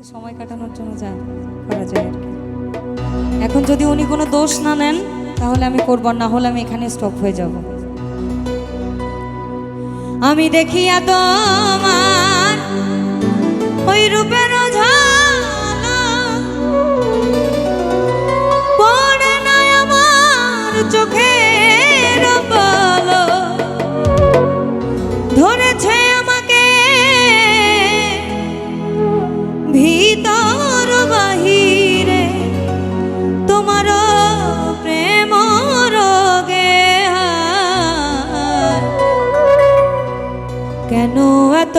সাথে সময় কাটানোর জন্য যা করা যায় আর কি। এখন যদি উনি কোনো দোষ না নেন, তাহলে আমি করব না হলে আমি এখানে স্টপ হয়ে যাব। আমি দেখি তোমার ওই রূপে কেন এত